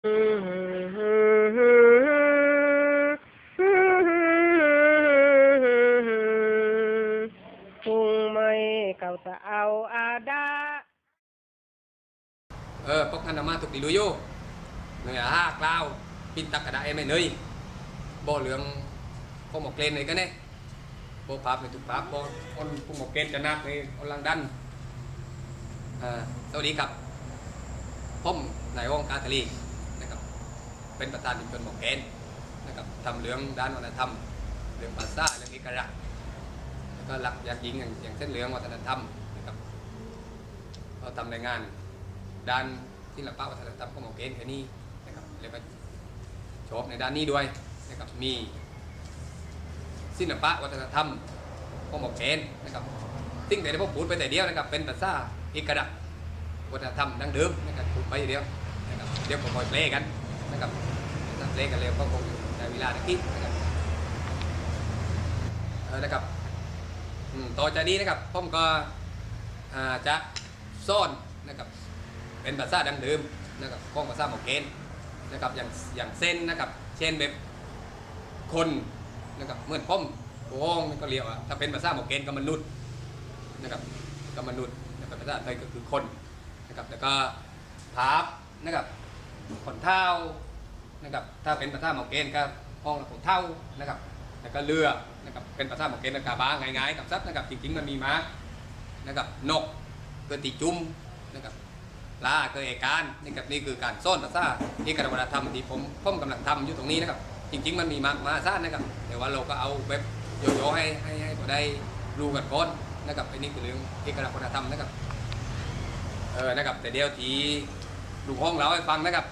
พุงไม่เก่าจะเอาอาดา เออพวกนั้นน่ะมาถูกดีดูอยู่เนื้อห้ากล้าวปินตักกระดาษเอไม่เนยบ่เหลืองพวกหมอกเกลนเลยกันเนี่ยพวกภาพในทุกภาพพวกคนพวกหมอกเกลนจะนักในอลังดันอ่าสวัสดีครับผมนายวงการทะครับ เป็นประธานชุมชนหมอกเลนนะครับทำเรื่องด้านวัฒนธรรม เรื่องภาษาเรื่องเอกลักษณ์แล้วก็หลักอยากยิงอย่างอย่างเช่นเรื่องวัฒนธรรมนะครับเราทำในงานด้านศิลปะวัฒนธรรมของหมอเกณฑ์แค่นี้นะครับแล้วก็ชอบในด้านนี้ด้วยนะครับมีศิลปะวัฒนธรรมของหมอเกณฑ์นะครับสิ่งแต่ที่ผมพูดไปแต่เดียวนะครับเป็นภาษาเอกลักษณ์วัฒนธรรมดั้งเดิมนะครับพูดไปเดียวนะครับเดี๋ยวผมคอยเพลงกัน นะครับถ้าเพลงกันเร็วก็คงได้เวลาตะกี้นะครับเออนะครับต่อจากนี้นะครับผมก็จะซ่อนนะครับเป็นภาษาดังเดิมนะครับของภาษาหมอเกณฑ์นะครับอย่างอย่างเส้นนะครับเช่นแบบคนนะครับเหมือนป้อมโอ้งก็เรียกว่าถ้าเป็นภาษาหมอเกณฑ์ก็มนุษย์นะครับก็มนุษย์นะครับภาษาไทยก็คือคนนะครับแล้วก็ภาพนะครับขนเท้า นะครับถ้าเป็นภาษาหมอเกณฑ์ก็ห้องละขนเท้านะครับแล้วก็เรือนะครับเป็นภาษาหมอเกณฑ์กาบ้างง่ายๆกับซับนะครับจริงๆมันมีม้านะครับนกเกิดติจุ่มนะครับลาเกิดเหตุการณ์นี่กับนี่คือการซ่อนภาษาที่กระบวัฒนธรรมที่ผมผมกำลังทำอยู่ตรงนี้นะครับจริง ๆ มันมีมากมาซ่านนะครับแต่ว่าเราก็เอาเว็บโยโย่ให้ให้ให้เขาได้รู้กันก่อนนะครับไอ้นี่คือเรื่องที่กระวัฒนธรรมนะครับเออนะครับแต่เดียวทีลุงห้องเราให้ฟังนะครับ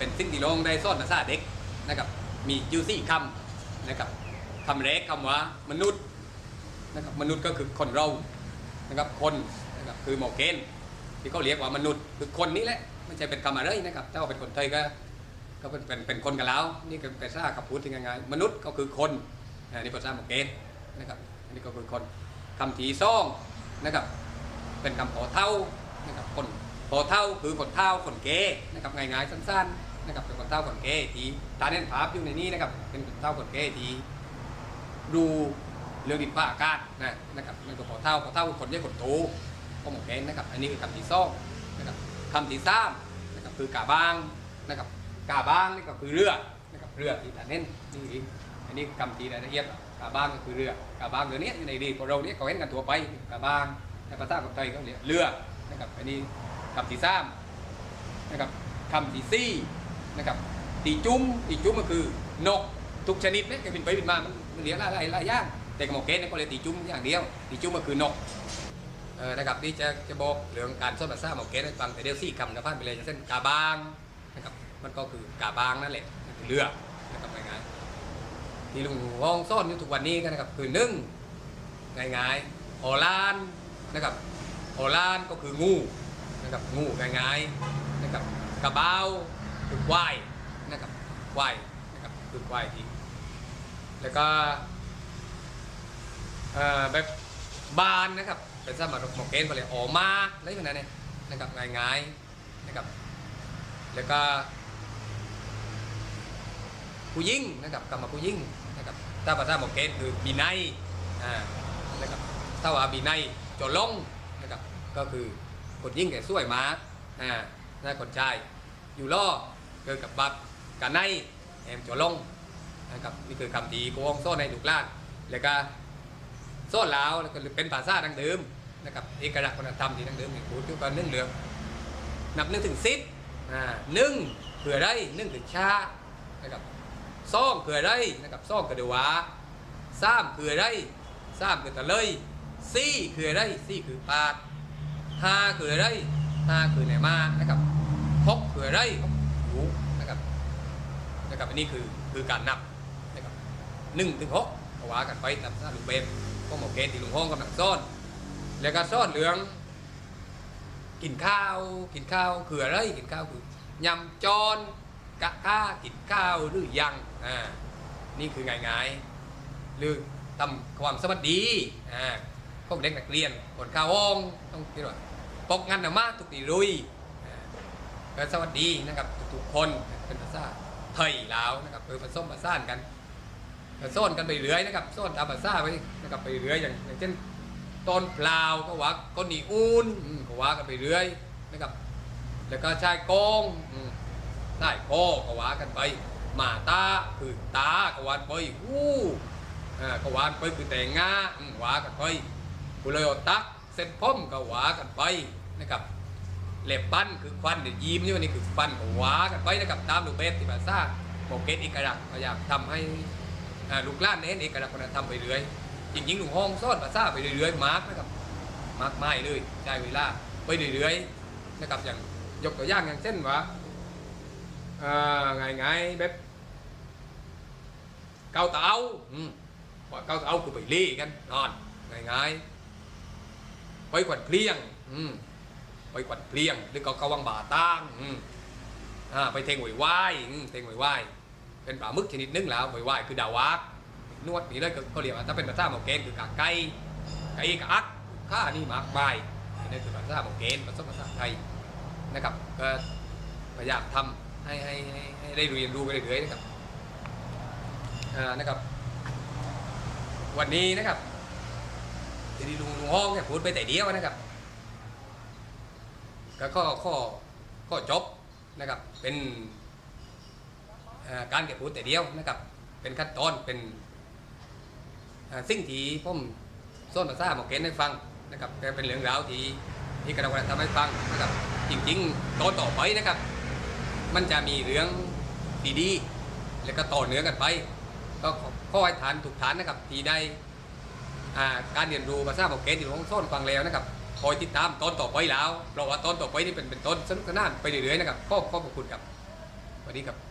เป็นสิ่งที่ลงได้ซ่อนภาษาเด็กนะครับมีอยูซี่คำนะครับคำแรกคำว่ามนุษย์นะครับมนุษย์ก็คือคนเรานะครับคนนะครับคือหมอเกณฑ์ที่เขาเรียกว่ามนุษย์คือคนนี้แหละไม่ใช่เป็นคำอะไรนะครับถ้าเป็นคนไทยก็ก็เป็นเป็นเป็นคนกันแล้วนี่คือภาษากับพูดถึงยังไงมนุษย์ก็คือคนอันนี้ภาษาหมอเกณฑ์นะครับอันนี้ก็คือคนคำทีซ่องนะครับเป็นคำพอเท่านะครับคนพอเท่าคือคนเท่าคนเกนะครับง่ายๆสั้นๆ นะครับเป็นคนเท่าคนเกที่ตาเน้นภาพอยู่ในนี้นะครับเป็นคนเท่าคนเกที่ดูเรื่องดินฟ้าอากาศนะนะครับมันก็พอเท่าพอเท่าคนเรียคนโตก็หมกแกนนะครับ อันนี้คือคำที่สองนะครับคำที่สามนะครับคือกาบางนะครับกาบางนี่ก็คือเรือนะครับเรือที่ตาเน้นนี่อันนี้คำที่รายละเอียดกาบางก็คือเรือกาบางเรือเนี้ยในดีพวกเราเนี้ยเขาเห็นกันทั่วไปกาบางในภาษาของไทยเขาเรียกเรือนะครับอันนี้คำที่สามนะครับคำที่สี่ นะครับตีจุ้มตีจุ้มก็คือนกทุกชนิดเนี่ยบินไปบินมามันเรียกหลายหลายหลายอย่างแต่กับหมอกแกนเนี่ยก็เลยตีจุ้มอย่างเดียวตีจุ้มก็คือนกเออนะครับนี่จะจะบอกเรื่องการซ่อนภาษาหมอกเกสให้ฟังแต่เดี๋ยวสี่คำนะพันไปเลยอย่างเช่นกาบางนะครับมันก็คือกาบางนั่นแหละคือเรือนะครับง่ายๆที่ลุงห้องซ่อนอยู่ทุกวันนี้ก็นะครับคือนึ่งง่ายๆโอลานนะครับโอลานก็คืองูนะครับงูง่ายๆนะครับกระเบา คือควนะครับควนะครับคือควทีแล้วก็เอ่อแบบบานนะครับเป็นสมัครหมอกเกณฑ์ไปเลยออกมาอะไรแบบนั้นเนี่ยนะครับง่ายๆนะครับแล้วก็ผู้ยิ่งนะครับกลับมาผู้ยิ่งนะครับถ้าภาษาหมอกเกณฑ์คือบีไนอ่านะครับถ้าว่าบีไนจดลงนะครับก็คือคนยิ่งแก่สวยมาอ่าน้าคนชายอยู่ล่อ เกิดกับบับกันในแอมจดลงนะครับนี่คือคำตีโกงโซ่ในลูกลานแล้วก็โซ่ลาวแล้วก็เป็นภาษาดังเดิมนะครับเอกลักษณ์วัฒนธรรมที่ดังเดิมอย่างพูดถึงกันนึ่งเหลืองนับหนึ่งถึงสิบอ่าหนึ่งเผื่อได้หนึ่งถึงชานะครับสองเผื่อได้นะครับสองกระเดวาสามเผื่อได้สามเผื่อตะเลยสี่เผื่อได้สี่คือปาดห้าเผื่อได้ห้าคือไหนมานะครับหกเผื่อได้ หกหูนะครับนะครับอันนี้คือคือการนับนะครับหนึ่งถึงหกก็ว่ากันไปตามสรุปแบบก็หมอเกณฑ์ที่ลุงห้องกำลังซ่อน แล้วก็ซ่อนเหลือง กินข้าวกินข้าวคืออะไรกินข้าวคือยำจอนกะข้ากินข้าวหรือยังอ่านี่คือง่ายๆหรือทำความสวัสดีอ่าพวกเด็กนักเรียนคนข้าวห้องต้องคิดว่าปกงานหนามาทุกทีรุยอ่าก็สวัสดีนะครับ ทุกทุกคนเป็นภาษาไทยลาวนะครับเออผสมผสานกันผสมกันไปเรื่อยนะครับซ่อนตามภาษาไปนะครับไปเรื่อยอย่างอย่างเช่นต้นเปล่าก็ว่าก้นหนีอูนก็ว่ากันไปเรื่อยนะครับแล้วก็ชายโกงอืมใต้โกก็ว่ากันไปหมาตาคือตาก็ว่าไปวู้อ่าก็ว่าไปคือแต่งงาว่ากันไปกุเลยอตักเส้นผมก็ว่ากันไปนะครับ เล็บปั้นคือฟันเดียยิ้มนี่วันนี้คือฟันก็ว่ากันไปนะครับตามรูปแบบที่ภาษาโมเกตเอกลักษณ์พยายามทำให้ลูกล้านเน้นเอกลักษณ์คนนั้นทำไปเรื่อยจริงๆหนุ่มห้องซ่อนภาษาไปเรื่อยๆมาร์กนะครับมาร์กไม่เลยใช้เวลาไปเรื่อยๆนะครับอย่างยกตัวอย่างอย่างเช่นว่าเอ่อไงไงแบบเกาเตาอืมว่าเกาเตาคือไปเล่กันนอนไงไงไปกวัดเพลียงอืม ไปกวัดเพลียงหรือก็กาวังบ่าตั้งอ่าไปเทงหวยไหวเทงหวยไหวเป็นปลาหมึกชนิดหนึงแล้วหวยไหวคือดาวักนวดนี่เลยเขาเรียกว่าถ้าเป็นภาษาหมอเกนคือกากไก่ไก่กอักข้านี่หมากใบนี่คือภาษาหมอเกนผสมภาษาไทยนะครับก็พยายามทำให้ให้ให้ให้ได้เรียนรู้ไปเรื่อยๆนะครับอ่านะครับ วันนี้นะครับที่ลุงลุงห้องเนี่ยพูดไปแต่เดียวนะครับ ก็ข้อข้อข้อจบนะครับเป็นการเก็บพูแต่เดียวนะครับเป็นขั้นตอนเป็นสิ่งที่ผมส้นภาษาหมอเกนให้ฟังนะครับเป็นเรื่องราวที่ที่กระเราทำให้ฟังนะครับจริงๆตอนต่อไปนะครับ มันจะมีเรื่องดีๆแล้วก็ต่อเนื่อกันไป ก็ขอขอให้ทานถูกฐานนะครับที่ได้การเรียนรู้ภาษาโปรเกนที่ห้องซ่อนฟังแล้วนะครับ คอยติดตามตอนต่อไปแล้วเพราะว่าตอนต่อไปนี่เป็นเป็นตอนสนุกสนานไปเรื่อยๆนะครับขอบขอบพระคุณครับสวัสดีครับ